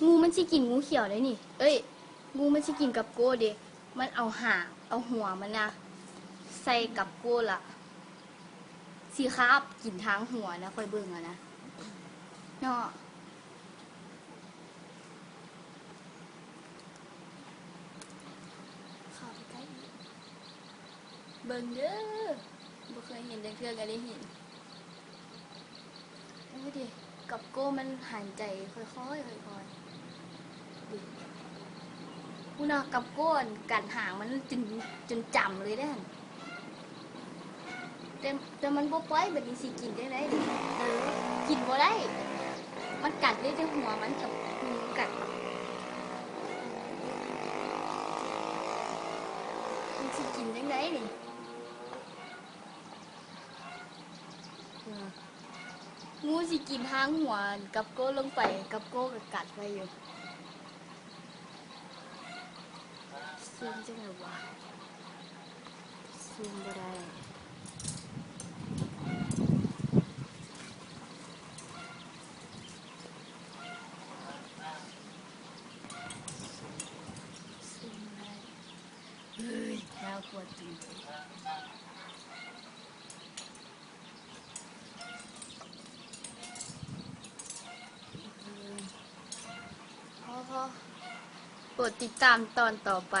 งูมันสิกินงูเขียวได้นี่ เอ้ย งูมันสิกินกับโก้เด็มันเอาหางเอาหัวมันนะใส่กับโก้ละสีคาบกินทางหัวนะคอยเบิ่งอะนะเนาะเข้าไปใกล้อีกเบิ่งเด้อบ่เคยเห็นแต่เพื่อนก็ได้เห็นโอ้ยดิ กับโก้มันหายใจค่อยๆค่อยๆดิกูน่ะกับโก้กัดหางมันจนจนจำเลยได้หั่นแต่แต่มันบ่ปล่อยแบบนี้สิกินได้ไหมดิเออกินบ่ได้ มันกัดได้แต่หัวมันกับมือกัดมันสิกินได้ไหมดิเออ งูสิกินทางหัวกับโก้ลงไปกับโก้ก็กัดไปอยู่ซูมจังไงวะซูมบ่ได้ซูมได้เฮ้ยน่ากลัวจริงพอพอ โปรดติดตามตอนต่อไป